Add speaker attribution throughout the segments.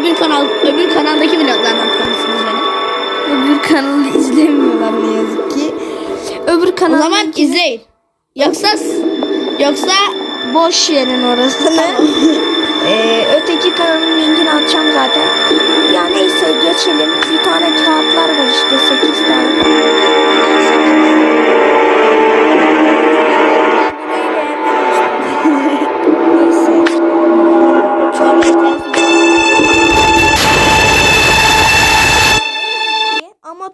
Speaker 1: öbür kanal öbür kanaldaki vloglardan tanısınız beni.
Speaker 2: Öbür kanalı izlemiyorlar ne yazık ki. Öbür
Speaker 1: O
Speaker 2: kanal
Speaker 1: zaman izleyin. Yoksa yoksa
Speaker 2: boş yerin orasını.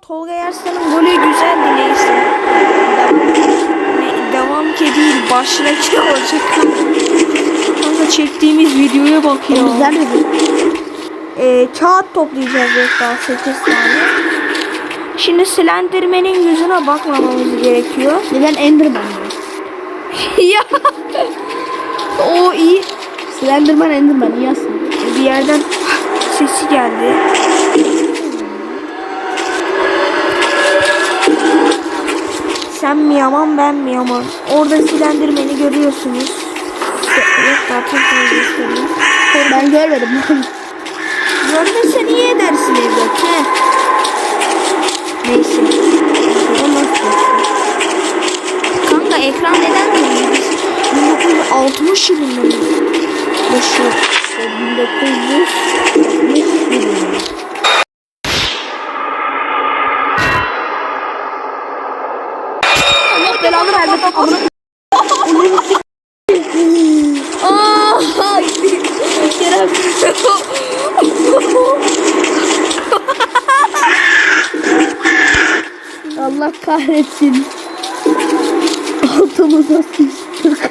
Speaker 2: Tolga Yarslan'ın golü güzeldi neyse. Ne, devam ki değil baştaki olacak. Kanka çektiğimiz videoya bak ya.
Speaker 1: güzel bir
Speaker 2: Ee, kağıt toplayacağız daha 8 tane. Şimdi Slenderman'in yüzüne bakmamamız gerekiyor.
Speaker 1: Neden Enderman
Speaker 2: ya. o iyi.
Speaker 1: Slenderman Enderman aslında.
Speaker 2: Bir yerden sesi geldi. Sen mi yaman ben mi yaman? Orada Slenderman'i görüyorsunuz. Tekrar göstereyim.
Speaker 1: Ben görmedim.
Speaker 2: Görmese niye edersin evlat he? Neyse. Kanka ekran neden? Biz 1960 yılında mı? Yaşıyor.
Speaker 1: 1900 Allah Amına
Speaker 2: Aa,
Speaker 1: Kerem. Allah kahretsin. Altımıza sıçtık.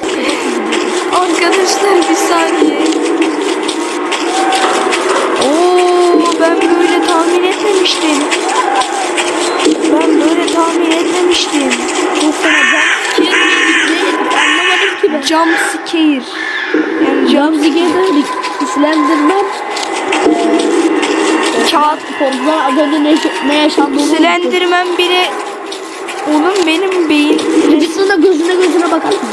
Speaker 2: Arkadaşlar bir saniye. Oo, ben böyle tahmin etmemiştim. Ben böyle tahmin etmemiştim.
Speaker 1: Scare anlamadım ki ben.
Speaker 2: Jump scare. Yani
Speaker 1: Jump scare'da Slenderman
Speaker 2: kağıt
Speaker 1: Korkudan az önce ne, ne yaşandığını.
Speaker 2: Slenderman biri Oğlum benim beyin
Speaker 1: de gözüne gözüne bakar mı?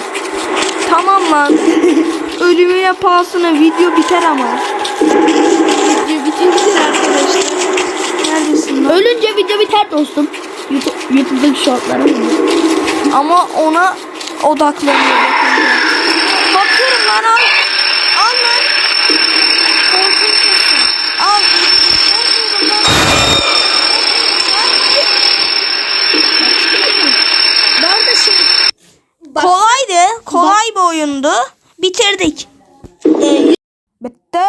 Speaker 2: Tamam lan Ölümüne pahasına video biter ama Video bitebilir arkadaşlar Neredesin lan?
Speaker 1: Ölünce video biter dostum. YouTube, YouTube'daki shortlara mı?
Speaker 2: Ama ona odaklanıyor. Bakıyorum lan al Al lan Korkunç? Al.
Speaker 1: Ben de şey...
Speaker 2: Kolaydı. Kolay bir oyundu. Bitirdik. Bitti.